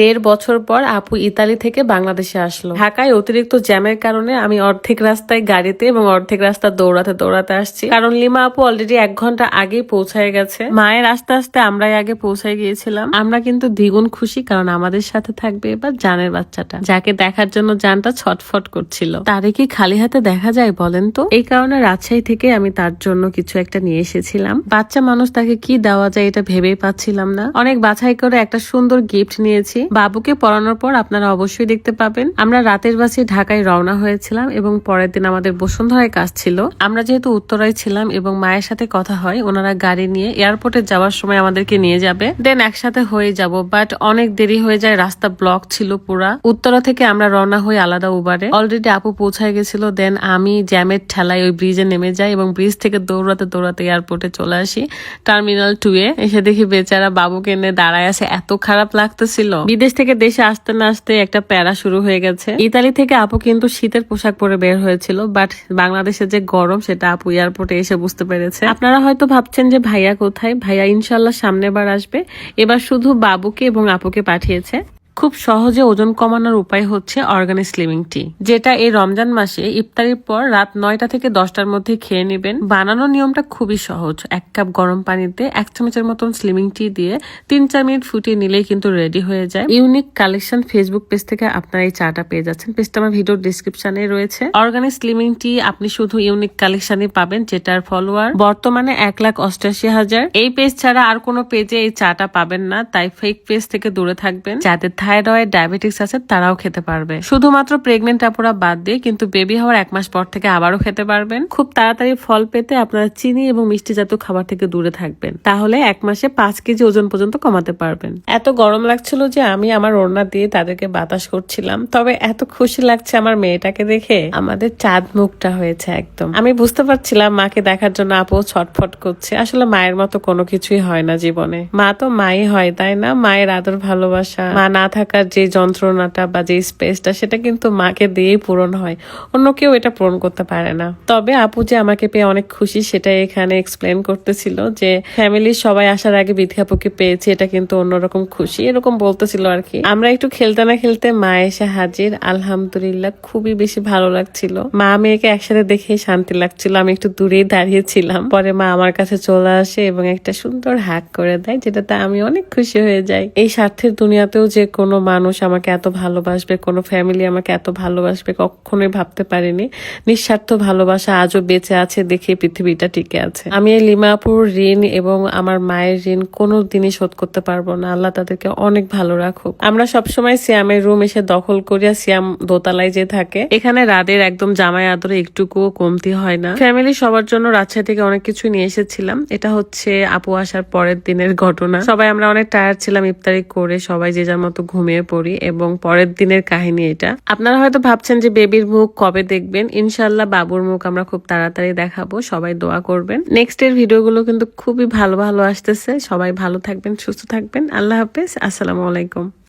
দেড় বছর পর আপু ইতালি থেকে বাংলাদেশে আসলো। ঢাকায় অতিরিক্ত জ্যামের কারণে আমি অর্ধেক রাস্তায় গাড়িতে এবং অর্ধেক রাস্তা দৌড়াতে দৌড়াতে আসছি। কারণ লিমা আপু অলরেডি এক ঘণ্টা আগে পৌঁছায় গেছে। মায়ের আস্তে আস্তে আমরাই আগে পৌঁছায় গিয়েছিলাম। আমরা কিন্তু দ্বিগুণ খুশি কারণ আমাদের সাথে থাকবে এবার জানের বাচ্চাটা, যাকে দেখার জন্য জানটা ছটফট করছিল। তারে কি খালি হাতে দেখা যায় বলেন তো? এই কারণে রাজশাহী থেকে আমি তার জন্য কিছু একটা নিয়ে এসেছিলাম। বাচ্চা মানুষ তাকে কি দেওয়া যায় এটা ভেবেই পাচ্ছিলাম না। অনেক বাছাই করে একটা সুন্দর গিফট নিয়েছি। বাবুকে পড়ানোর পর আপনারা অবশ্যই দেখতে পাবেন। আমরা রাতের বাসে ঢাকায় রওনা হয়েছিলাম এবং পরের দিন আমাদের বসুন্ধরায় কাজ ছিল। আমরা যেহেতু উত্তরায় ছিলাম এবং মায়ের সাথে কথা হয়, ওনারা গাড়ি নিয়ে এয়ারপোর্টে যাওয়ার সময় আমাদেরকে নিয়ে যাবে। দেন একসাথে হয়ে যাব, বাট অনেক দেরি হয়ে যায়, রাস্তা ব্লক ছিল পুরা। উত্তরা থেকে আমরা রওনা হই আলাদা উবারে। অলরেডি আপু পৌঁছায় গেছিল, দেন আমি জ্যামের ঠেলায় ওই ব্রিজে নেমে যাই এবং ব্রিজ থেকে দৌড়াতে দৌড়াতে এয়ারপোর্টে চলে আসি। টার্মিনাল টু এ এসে দেখি বেচারা বাবুকে এনে দাঁড়ায় আছে। এত খারাপ লাগতেছিল। বিদেশ থেকে দেশে আসতে না আসতে একটা প্যারা শুরু হয়ে গেছে। ইতালি থেকে আপু কিন্তু শীতের পোশাক পরে বের হয়েছিল বাট বাংলাদেশে যে গরম সেটা আপু এয়ারপোর্টে এসে বুঝতে পেরেছে। আপনারা হয়তো ভাবছেন যে ভাইয়া কোথায়? ভাইয়া ইনশাল্লাহ সামনে বার আসবে। এবার শুধু বাবুকে এবং আপুকে পাঠিয়েছে। খুব সহজে ওজন কমানোর উপায় হচ্ছে অর্গানিক স্লিমিং টি যেটা এই রমজান মাসে ইফতারির পর রাত নয়টা থেকে দশটার মধ্যে খেয়ে নেবেন। বানানোর নিয়মটা খুবই সহজ। এক কাপ গরম পানিতে এক চামচের মতন স্লিমিং টি দিয়ে তিন চার মিনিট ফুটিয়ে নিলেই কিন্তু রেডি হয়ে যায়। ইউনিক কালেকশন ফেসবুক পেজ থেকে আপনারা এই চাটা পেয়ে যাচ্ছেন। পেজটা আমার ভিডিওর ডিসক্রিপশনে রয়েছে। অর্গানিক স্লিমিং টি আপনি শুধু ইউনিক কালেকশনে পাবেন, যেটার ফলোয়ার বর্তমানে এক লাখ অষ্টাশি হাজার। এই পেজ ছাড়া আর কোনো পেজে এই চাটা পাবেন না, তাই ফেক পেজ থেকে দূরে থাকবেন। যাদের থাইরয়েড ডায়াবেটিক্স আছে, তারাও খেতে পারবে। শুধুমাত্র প্রেগনেন্ট আপুরা বাদ দিয়ে কিন্তু বেবি হওয়ার এক মাস পর থেকে আবারও খেতে পারবেন। খুব তাড়াতাড়ি ফল পেতে আপনারা চিনি এবং মিষ্টি জাতীয় খাবার থেকে দূরে থাকবেন। তাহলে এক মাসে পাঁচ কেজি ওজন পর্যন্ত কমাতে পারবেন। এত গরম লাগছিল যে আমি আমার ওড়না দিয়ে তাদেরকে বাতাস করছিলাম। তবে এত খুশি লাগছে আমার মেয়েটাকে দেখে। আমাদের চাঁদ মুখটা হয়েছে একদম। আমি বুঝতে পারছিলাম মাকে দেখার জন্য আপু ছটফট করছে। আসলে মায়ের মতো কোনো কিছুই হয় না জীবনে। মা তো মাই হয়, তাই না? মায়ের আদর ভালোবাসা। মা না থাকার যে যন্ত্রণাটা বা যে স্পেসটা সেটা কিন্তু মাকে দিয়েই পূরণ হয়। অন্য কেউ এটা পূরণ করতে পারে না। তবে আপু যে আমাকে পেয়ে অনেক খুশি, সেটাই এখানে এক্সপ্লেন করতেছিল যে ফ্যামিলির সবাই আসার আগে বিধি আপুকে পেয়েছি, এটা কিন্তু অন্যরকম খুশি। এরকম বলতেছিল আর কি। আমরা একটু খেলতে না খেলতে মা এসে হাজির। আলহামদুলিল্লাহ খুবই বেশি ভালো লাগছিল। মা মেয়েকে একসাথে দেখে শান্তি লাগছিল। আমি একটু দূরেই দাঁড়িয়েছিলাম পরে মা আমার কাছে চলে আসে এবং একটা সুন্দর হাক করে দেয়, যেটাতে আমি অনেক খুশি হয়ে যাই। এই স্বার্থের দুনিয়াতেও যে কোনো মানুষ আমাকে এত ভালোবাসবে, কোনো ফ্যামিলি আমাকে এত ভালোবাসবে, কখনোই ভাবতে পারিনি। নিঃস্বার্থ ভালোবাসা আজও বেঁচে আছে দেখে পৃথিবীটা টিকে আছে। আমি এই লিমাপুর ঋণ এবং আমার মায়ের ঋণ কোনো দিনই শোধ করতে পারব না। আল্লাহ তাদেরকে অনেক ভালো রাখুক। আমরা সবসময় সিয়ামের রুম এসে দখল করিয়া সিয়াম দোতলায় যে থাকে। এখানে রাদের একদম জামাই আদরে একটুকুও কমতি হয় না। ফ্যামিলি সবার জন্য রাজশাহী থেকে অনেক কিছু নিয়ে এসেছিলাম। এটা হচ্ছে আপু আসার পরের দিনের ঘটনা। সবাই আমরা অনেক টায়ার্ড ছিলাম, ইফতারি করে সবাই যে যার মতো ঘুমিয়ে পড়ি এবং পরের দিনের কাহিনী এটা। আপনারা হয়তো ভাবছেন যে বেবির মুখ কবে দেখবেন? ইনশাল্লাহ বাবুর মুখ আমরা খুব তাড়াতাড়ি দেখাবো, সবাই দোয়া করবেন। নেক্সট এর ভিডিওগুলো কিন্তু খুবই ভালো ভালো আসতেছে। সবাই ভালো থাকবেন, সুস্থ থাকবেন। আল্লাহ হাফেজ, আসসালামু আলাইকুম।